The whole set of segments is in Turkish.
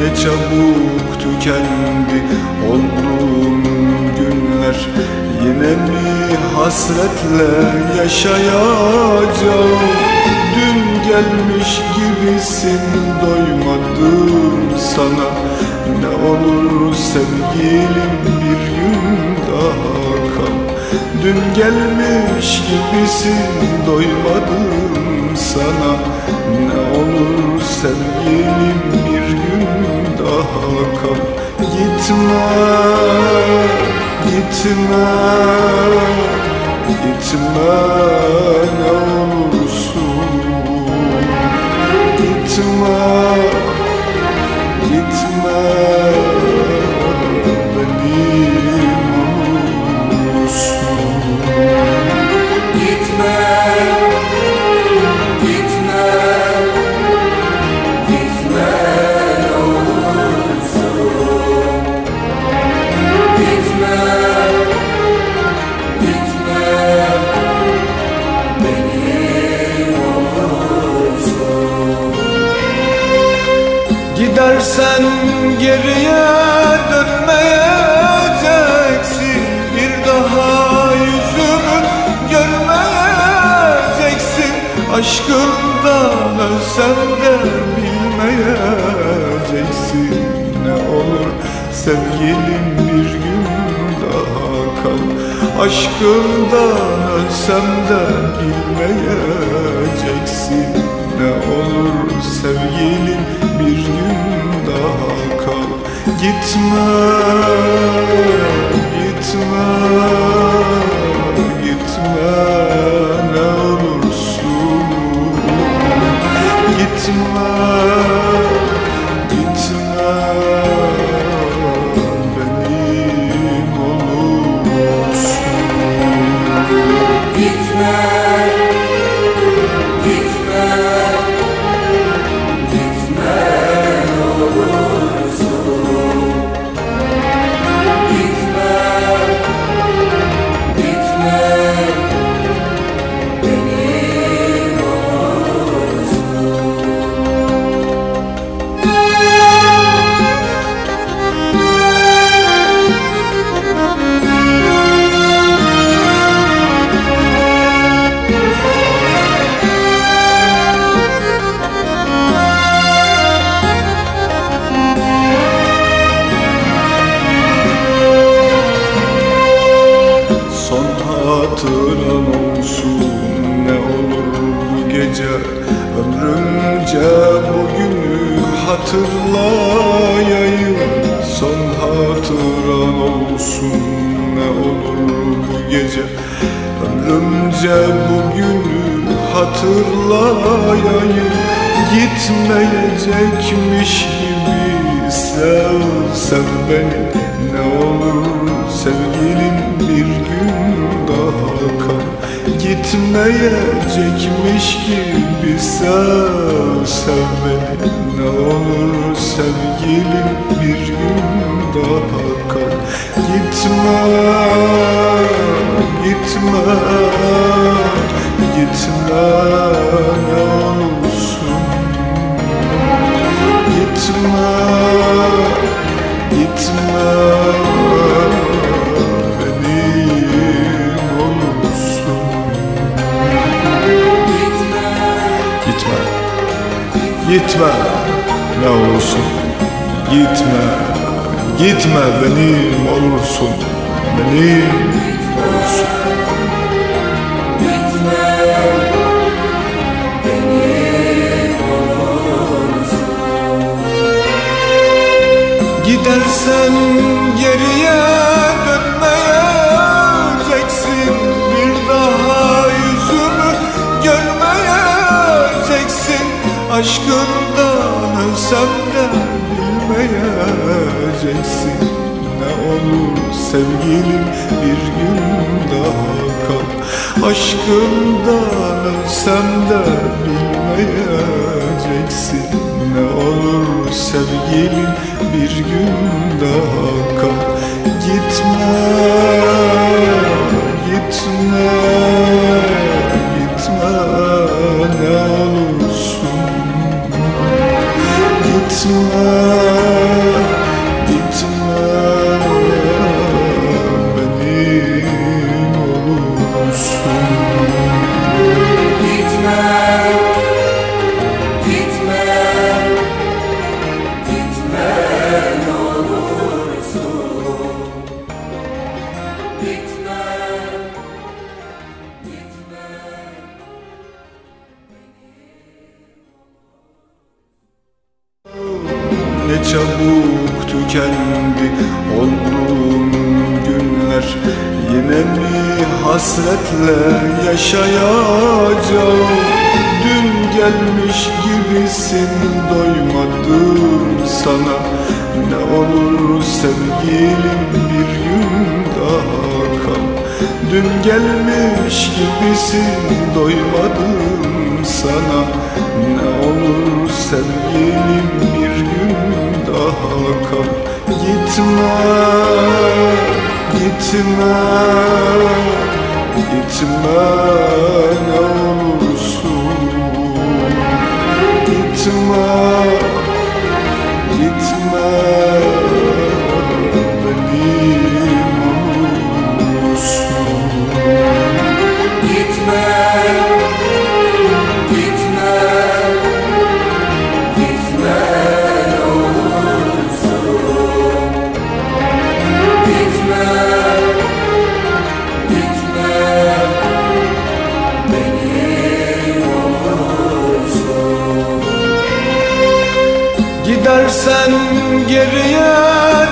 ne çabuk tükendi Olduğum günler. Yine mi hasretle yaşayacağım? Dün gelmiş gibisin doymadım sana. Ne olur sevgilim bir gün daha kal. Dün gelmiş gibisin doymadım sana. Ne olur sevgilim kal Gitme, gitme, gitme ne ölsem de bilmeyeceksin Ne olur sevgilim bir gün daha kal. Aşkından ölsem de bilmeyeceksin. Ne olur sevgilim bir gün daha kal. Gitme, gitme, gitme hatırlayayım. Son hatıran olsun ne olur bu gece. Ömrümce bugünü hatırlayayım. Gitmeyecekmiş gibi sev sev beni. Ne olur sevgilim bir gün daha kal Gitmeyecekmiş gibi sev sev Ne olur sevgilim bir gün daha kal. Gitme, gitme, gitme ne olursun. Gitme gitme. Ne olursun. Gitme, gitme benim olursun. Benim olursun. Gidersen geriye sevgilim bir gün daha kal. Aşkından ölsem de bilmeyeceksin. Ne olur sevgilim bir gün daha kal. Gitme, çabuk tükendi olduğum günler. Yine mi hasretle yaşayacağım? Dün gelmiş gibisin doymadım sana. Ne olur sevgilim bir gün daha kal. Dün gelmiş gibisin doymadım sana gitme, gitme ne olursun. Gitme, Gidersen geriye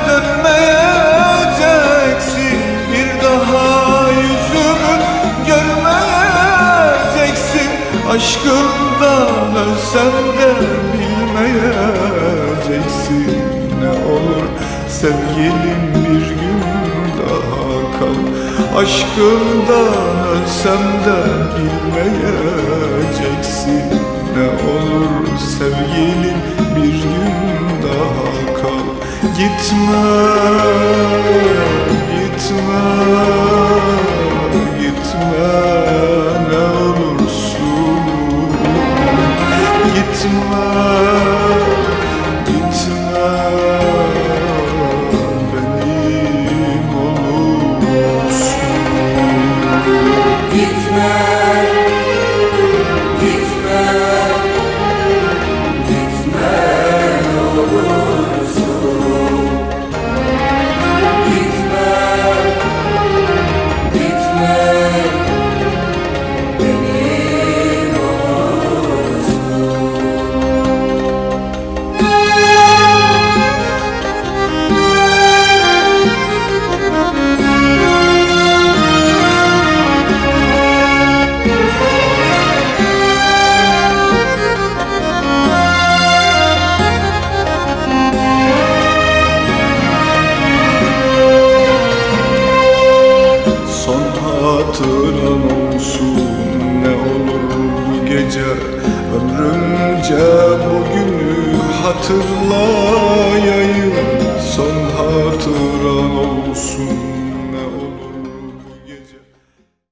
dönmeyeceksin. Bir daha yüzümü görmeyeceksin. Aşkından ölsem de bilmeyeceksin. Ne olur sevgilim bir gün daha kal. Aşkından ölsem de bilmeyeceksin. Ne olur sevgilim gitme, gitme hatıran olsun ne olur bu gece. Ömrümce bugünü hatırlayayım. Son hatıran olsun